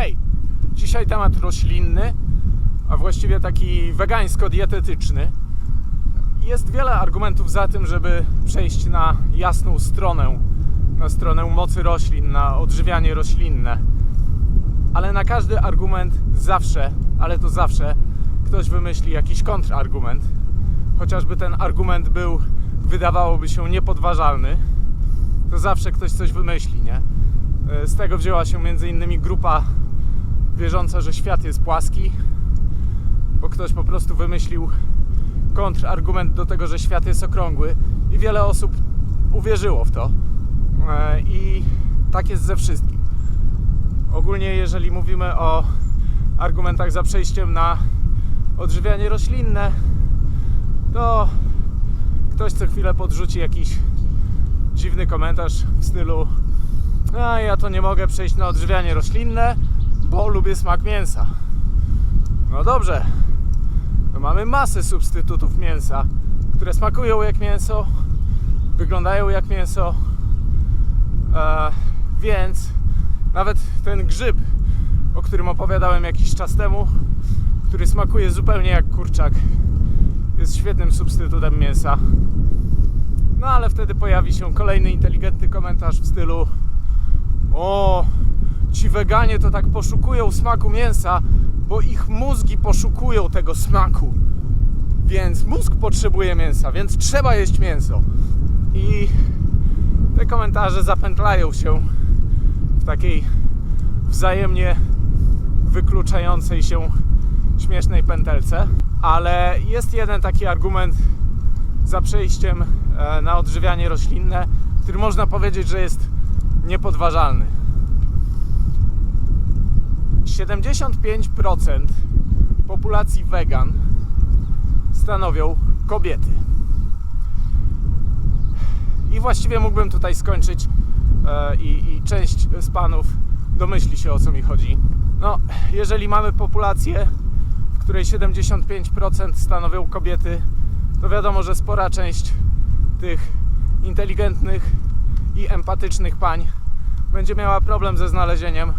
Hej, dzisiaj temat roślinny, a właściwie taki wegańsko-dietetyczny. Jest wiele argumentów za tym, żeby przejść na jasną stronę, na stronę mocy roślin, na odżywianie roślinne. Ale na każdy argument zawsze, ale to zawsze, ktoś wymyśli jakiś kontrargument. Chociażby ten argument był, wydawałoby się, niepodważalny, to zawsze ktoś coś wymyśli, nie? E, Z tego wzięła się między innymi grupa wierząca, że świat jest płaski, bo ktoś po prostu wymyślił kontrargument do tego, że świat jest okrągły i wiele osób uwierzyło w to. E, I tak jest ze wszystkim. Ogólnie, jeżeli mówimy o argumentach za przejściem na odżywianie roślinne, to ktoś co chwilę podrzuci jakiś dziwny komentarz w stylu a ja to nie mogę przejść na odżywianie roślinne, bo lubię smak mięsa. No dobrze, mamy masę substytutów mięsa, które smakują jak mięso, wyglądają jak mięso, e, więc nawet ten grzyb, o którym opowiadałem jakiś czas temu, który smakuje zupełnie jak kurczak, jest świetnym substytutem mięsa. No ale wtedy pojawi się kolejny inteligentny komentarz w stylu O, ci weganie to tak poszukują smaku mięsa, bo ich mózgi poszukują tego smaku. Więc mózg potrzebuje mięsa, więc trzeba jeść mięso. I te komentarze zapętlają się w takiej wzajemnie wykluczającej się śmiesznej pętelce. Ale jest jeden taki argument za przejściem e, na odżywianie roślinne, który można powiedzieć, że jest niepodważalny. 75% populacji wegan stanowią kobiety. I właściwie mógłbym tutaj skończyć e, i, i część z panów domyśli się o co mi chodzi. No, jeżeli mamy populację, w której 75% stanowią kobiety, to wiadomo, że spora część tych inteligentnych i empatycznych pań będzie miała problem ze znalezieniem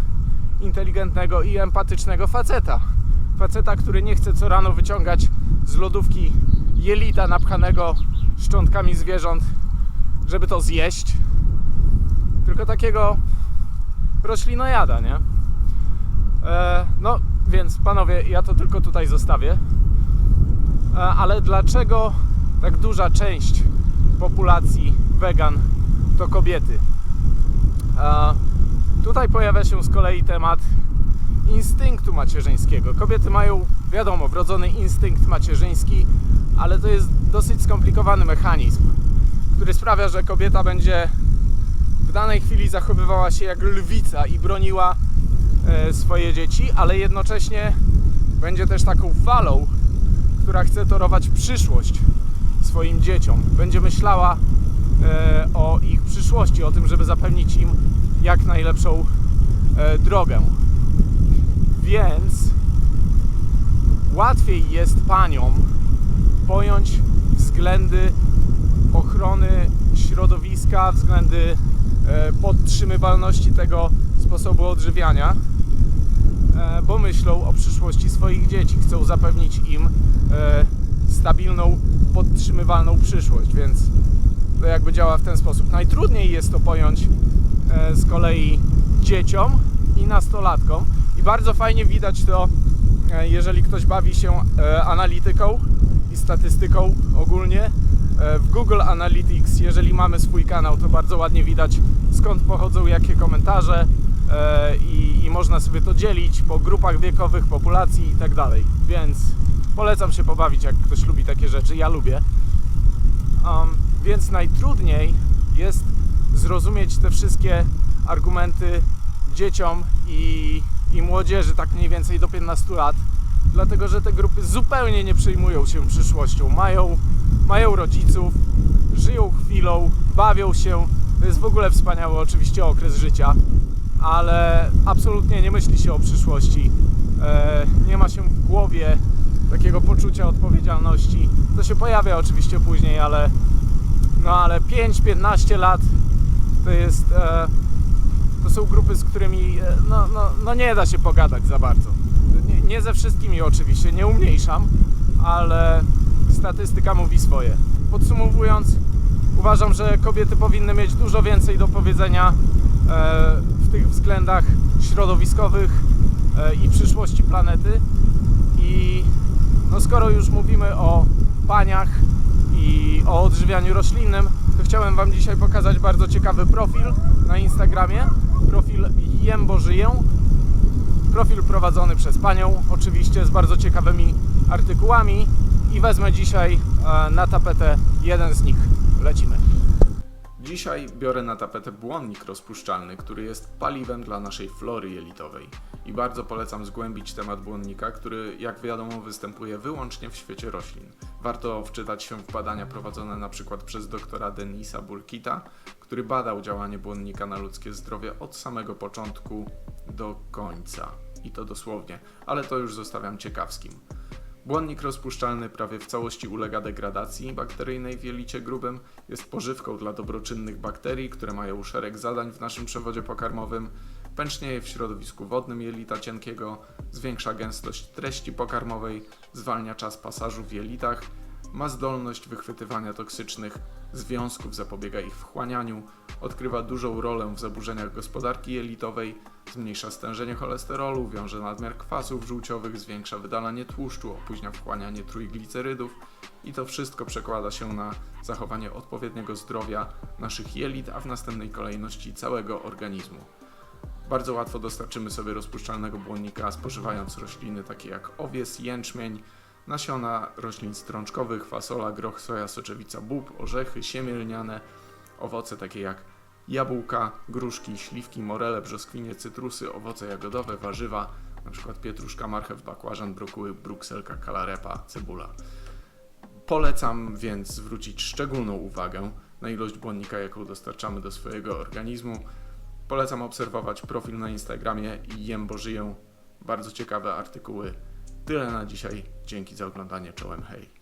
inteligentnego i empatycznego faceta. Faceta, który nie chce co rano wyciągać z lodówki jelita napchanego szczątkami zwierząt, żeby to zjeść, tylko takiego roślinojada, nie? E, no, więc panowie, ja to tylko tutaj zostawię. E, ale dlaczego tak duża część populacji wegan to kobiety? E, tutaj pojawia się z kolei temat instynktu macierzyńskiego. Kobiety mają, wiadomo, wrodzony instynkt macierzyński, ale to jest dosyć skomplikowany mechanizm, który sprawia, że kobieta będzie w danej chwili zachowywała się jak lwica i broniła e, swoje dzieci, ale jednocześnie będzie też taką falą, która chce torować przyszłość swoim dzieciom. Będzie myślała e, o ich przyszłości, o tym, żeby zapewnić im jak najlepszą e, drogę. Więc łatwiej jest paniom pojąć względy ochrony środowiska, względy e, podtrzymywalności tego sposobu odżywiania, e, bo myślą o przyszłości swoich dzieci. Chcą zapewnić im stabilną, podtrzymywalną przyszłość, więc to jakby działa w ten sposób. Najtrudniej jest to pojąć z kolei dzieciom i nastolatkom i bardzo fajnie widać to, e, jeżeli ktoś bawi się e, analityką i statystyką ogólnie. E, W Google Analytics, jeżeli mamy swój kanał, to bardzo ładnie widać skąd pochodzą jakie komentarze e, i, i można sobie to dzielić po grupach wiekowych, populacji i tak dalej. Więc polecam się pobawić, jak ktoś lubi takie rzeczy. Ja lubię. Um, więc najtrudniej jest zrozumieć te wszystkie argumenty dzieciom i, i młodzieży, tak mniej więcej do 15 lat, dlatego że te grupy zupełnie nie przejmują się przyszłością. Mają, mają rodziców, żyją chwilą, bawią się. To jest w ogóle wspaniały oczywiście okres życia, ale absolutnie nie myśli się o przyszłości. E, nie ma się w głowie takiego poczucia odpowiedzialności. To się pojawia oczywiście później, ale no ale 5-15 lat to jest e, to są grupy, z którymi e, no, no, no nie da się pogadać za bardzo. Nie, nie ze wszystkimi oczywiście, nie umniejszam, ale statystyka mówi swoje. Podsumowując, uważam, że kobiety powinny mieć dużo więcej do powiedzenia e, w tych względach środowiskowych e, i przyszłości planety. I no skoro już mówimy o paniach i o odżywianiu roślinnym, to chciałem Wam dzisiaj pokazać bardzo ciekawy profil na Instagramie. Profil Jem Żyję. Profil prowadzony przez panią, oczywiście z bardzo ciekawymi artykułami. I wezmę dzisiaj e, na tapetę jeden z nich. Lecimy. Dzisiaj biorę na tapetę błonnik rozpuszczalny, który jest paliwem dla naszej flory jelitowej. I bardzo polecam zgłębić temat błonnika, który jak wiadomo występuje wyłącznie w świecie roślin. Warto wczytać się w badania prowadzone na przykład przez doktora Denisa Burkita, który badał działanie błonnika na ludzkie zdrowie od samego początku do końca. I to dosłownie, ale to już zostawiam ciekawskim. Błonnik rozpuszczalny prawie w całości ulega degradacji bakteryjnej w jelicie grubym, jest pożywką dla dobroczynnych bakterii, które mają szereg zadań w naszym przewodzie pokarmowym, pęcznieje w środowisku wodnym jelita cienkiego, zwiększa gęstość treści pokarmowej, zwalnia czas pasażu w jelitach, ma zdolność wychwytywania toksycznych związków, zapobiega ich wchłanianiu, odgrywa dużą rolę w zaburzeniach gospodarki jelitowej, zmniejsza stężenie cholesterolu, wiąże nadmiar kwasów żółciowych, zwiększa wydalanie tłuszczu, opóźnia wchłanianie trójglicerydów i to wszystko przekłada się na zachowanie odpowiedniego zdrowia naszych jelit, a w następnej kolejności całego organizmu. Bardzo łatwo dostarczymy sobie rozpuszczalnego błonnika spożywając rośliny takie jak owies, jęczmień, nasiona roślin strączkowych, fasola, groch, soja, soczewica, bób, orzechy, siemię lniane, owoce takie jak jabłka, gruszki, śliwki, morele, brzoskwinie, cytrusy, owoce jagodowe, warzywa, np. pietruszka, marchew, bakłażan, brokuły, brukselka, kalarepa, cebula. Polecam więc zwrócić szczególną uwagę na ilość błonnika, jaką dostarczamy do swojego organizmu. Polecam obserwować profil na Instagramie i jem bo żyję. Bardzo ciekawe artykuły. Tyle na dzisiaj. Dzięki za oglądanie. Czołem hej.